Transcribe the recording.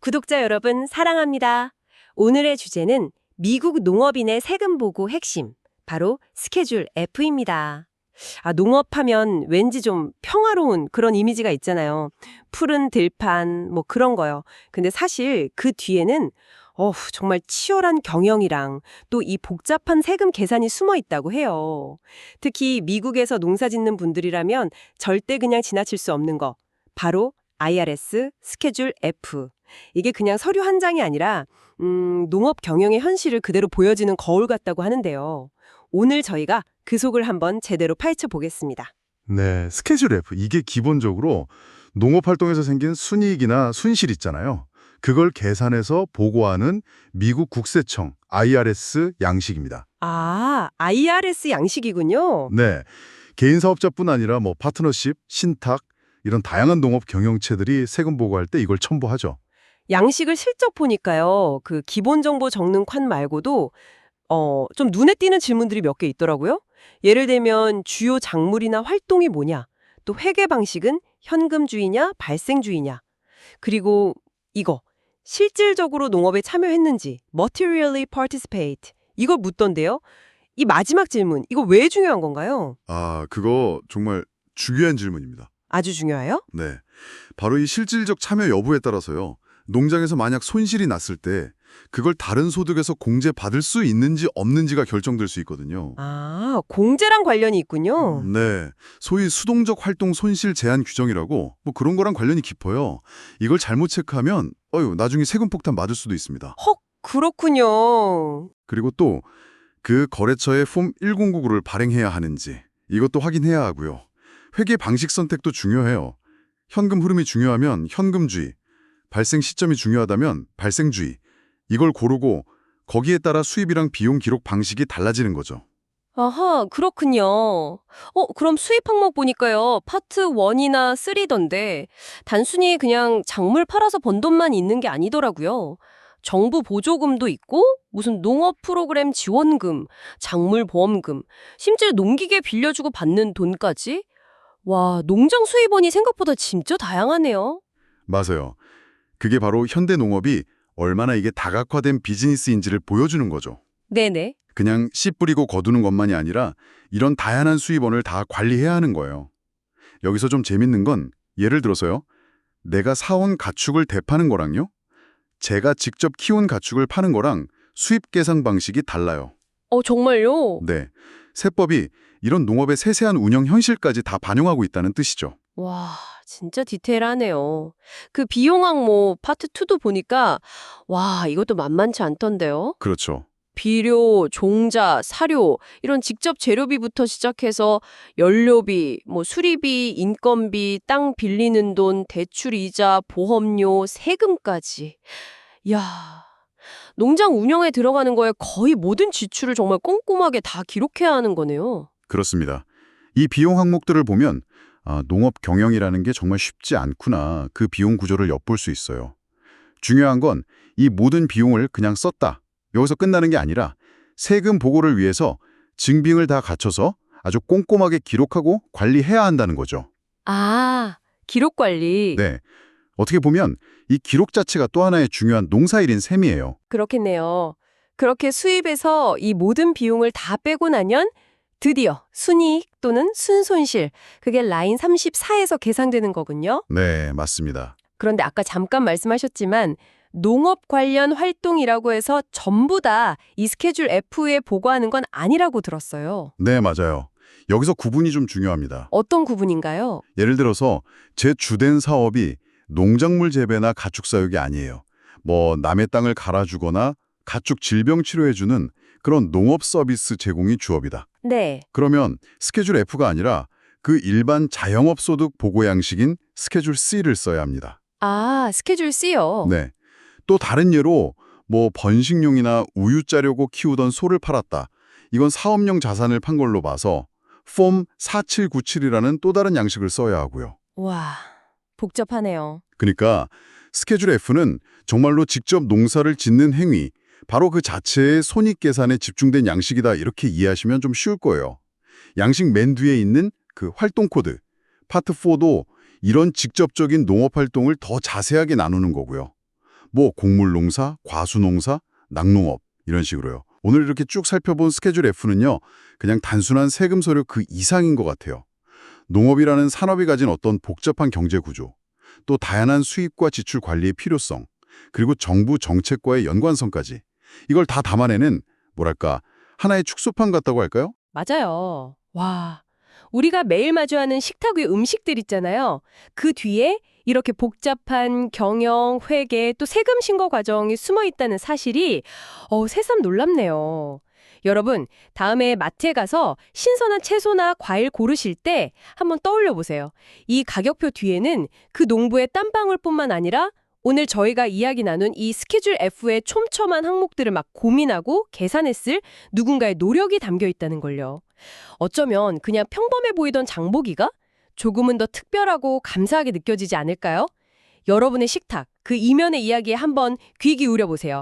구독자 여러분 사랑합니다. 오늘의 주제는 미국 농업인의 세금 보고 핵심, 바로 스케줄 F입니다. 아, 농업하면 왠지 좀 평화로운 그런 이미지가 있잖아요. 푸른 들판, 뭐 그런 거요. 근데 사실 그 뒤에는 어후, 정말 치열한 경영이랑 또 이 복잡한 세금 계산이 숨어 있다고 해요. 특히 미국에서 농사 짓는 분들이라면 절대 그냥 지나칠 수 없는 거. 바로 IRS 스케줄 F. 이게 그냥 서류 한 장이 아니라 음, 농업 경영의 현실을 그대로 보여주는 거울 같다고 하는데요. 오늘 저희가 그 속을 한번 제대로 파헤쳐 보겠습니다. 네, 스케줄 F. 이게 기본적으로 농업 활동에서 생긴 순이익이나 순실 있잖아요. 그걸 계산해서 보고하는 미국 국세청 IRS 양식입니다. 아, IRS 양식이군요. 네. 개인 사업자뿐 아니라 뭐 파트너십, 신탁 이런 다양한 농업 경영체들이 세금 보고할 때 이걸 첨부하죠. 양식을 실적 보니까요. 그 기본 정보 적는 칸 말고도 어, 좀 눈에 띄는 질문들이 몇 개 있더라고요. 예를 들면 주요 작물이나 활동이 뭐냐? 또 회계 방식은 현금주의냐, 발생주의냐? 그리고 이거 실질적으로 농업에 참여했는지 materially participate 이걸 묻던데요. 이 마지막 질문 이거 왜 중요한 건가요? 아, 그거 정말 중요한 질문입니다. 아주 중요해요? 네. 바로 이 실질적 참여 여부에 따라서요. 농장에서 만약 손실이 났을 때 그걸 다른 소득에서 공제 받을 수 있는지 없는지가 결정될 수 있거든요. 아, 공제랑 관련이 있군요. 네. 소위 수동적 활동 손실 제한 규정이라고 뭐 그런 거랑 관련이 깊어요. 이걸 잘못 체크하면 어유, 나중에 세금 폭탄 맞을 수도 있습니다. 헉, 그렇군요. 그리고 또 그 거래처에 폼 1099를 발행해야 하는지 이것도 확인해야 하고요. 회계 방식 선택도 중요해요. 현금 흐름이 중요하면 현금주의, 발생 시점이 중요하다면 발생주의 이걸 고르고 거기에 따라 수입이랑 비용 기록 방식이 달라지는 거죠. 아하, 그렇군요. 어, 그럼 수입 항목 보니까요. 파트 1이나 3던데 단순히 그냥 작물 팔아서 번 돈만 있는 게 아니더라고요. 정부 보조금도 있고 무슨 농업 프로그램 지원금, 작물 보험금, 심지어 농기계 빌려주고 받는 돈까지? 와, 농장 수입원이 생각보다 진짜 다양하네요. 맞아요. 그게 바로 현대 농업이 얼마나 이게 다각화된 비즈니스인지를 보여주는 거죠. 네네. 그냥 씨 뿌리고 거두는 것만이 아니라 이런 다양한 수입원을 다 관리해야 하는 거예요. 여기서 좀 재밌는 건 예를 들어서요. 내가 사온 가축을 대파는 거랑요. 제가 직접 키운 가축을 파는 거랑 수입 계산 방식이 달라요. 어, 정말요? 네. 세법이 이런 농업의 세세한 운영 현실까지 다 반영하고 있다는 뜻이죠. 와, 진짜 디테일하네요. 그 비용 항목 파트 2도 보니까 와, 이것도 만만치 않던데요. 그렇죠. 비료, 종자, 사료 이런 직접 재료비부터 시작해서 연료비, 뭐 수리비, 인건비, 땅 빌리는 돈, 대출 이자, 보험료, 세금까지. 야. 농장 운영에 들어가는 거에 거의 모든 지출을 정말 꼼꼼하게 다 기록해야 하는 거네요. 그렇습니다. 이 비용 항목들을 보면 아, 농업 경영이라는 게 정말 쉽지 않구나. 그 비용 구조를 엿볼 수 있어요. 중요한 건 이 모든 비용을 그냥 썼다. 여기서 끝나는 게 아니라 세금 보고를 위해서 증빙을 다 갖춰서 아주 꼼꼼하게 기록하고 관리해야 한다는 거죠. 아, 기록 관리. 네. 어떻게 보면 이 기록 자체가 또 하나의 중요한 농사일인 셈이에요. 그렇겠네요. 그렇게 수입에서 이 모든 비용을 다 빼고 나면 드디어 순이익 또는 순손실, 그게 라인 34에서 계산되는 거군요. 네, 맞습니다. 그런데 아까 잠깐 말씀하셨지만 농업 관련 활동이라고 해서 전부 다 이 스케줄 F에 보고하는 건 아니라고 들었어요. 네, 맞아요. 여기서 구분이 좀 중요합니다. 어떤 구분인가요? 예를 들어서 제 주된 사업이 농작물 재배나 가축 사육이 아니에요. 뭐 남의 땅을 갈아주거나 가축 질병 치료해주는 그런 농업 서비스 제공이 주업이다. 네. 그러면 스케줄 F가 아니라 그 일반 자영업 소득 보고 양식인 스케줄 C를 써야 합니다. 아, 스케줄 C요. 네. 또 다른 예로 뭐 번식용이나 우유 짜려고 키우던 소를 팔았다. 이건 사업용 자산을 판 걸로 봐서 폼 4797이라는 또 다른 양식을 써야 하고요. 와, 복잡하네요. 그러니까 스케줄 F는 정말로 직접 농사를 짓는 행위, 바로 그 자체의 손익 계산에 집중된 양식이다 이렇게 이해하시면 좀 쉬울 거예요. 양식 맨 뒤에 있는 그 활동 코드, 파트 4도 이런 직접적인 농업 활동을 더 자세하게 나누는 거고요. 뭐 곡물 농사, 과수 농사, 낙농업 이런 식으로요. 오늘 이렇게 쭉 살펴본 스케줄 F는요. 그냥 단순한 세금 서류 그 이상인 것 같아요. 농업이라는 산업이 가진 어떤 복잡한 경제 구조, 또 다양한 수입과 지출 관리의 필요성, 그리고 정부 정책과의 연관성까지 이걸 다 담아내는 뭐랄까 하나의 축소판 같다고 할까요? 맞아요. 와, 우리가 매일 마주하는 식탁 위 음식들 있잖아요. 그 뒤에 이렇게 복잡한 경영, 회계, 또 세금 신고 과정이 숨어 있다는 사실이 어, 새삼 놀랍네요. 여러분, 다음에 마트에 가서 신선한 채소나 과일 고르실 때 한번 떠올려 보세요. 이 가격표 뒤에는 그 농부의 땀방울뿐만 아니라 오늘 저희가 이야기 나눈 이 스케줄 F의 촘촘한 항목들을 막 고민하고 계산했을 누군가의 노력이 담겨 있다는 걸요. 어쩌면 그냥 평범해 보이던 장보기가 조금은 더 특별하고 감사하게 느껴지지 않을까요? 여러분의 식탁, 그 이면의 이야기에 한번 귀 기울여 보세요.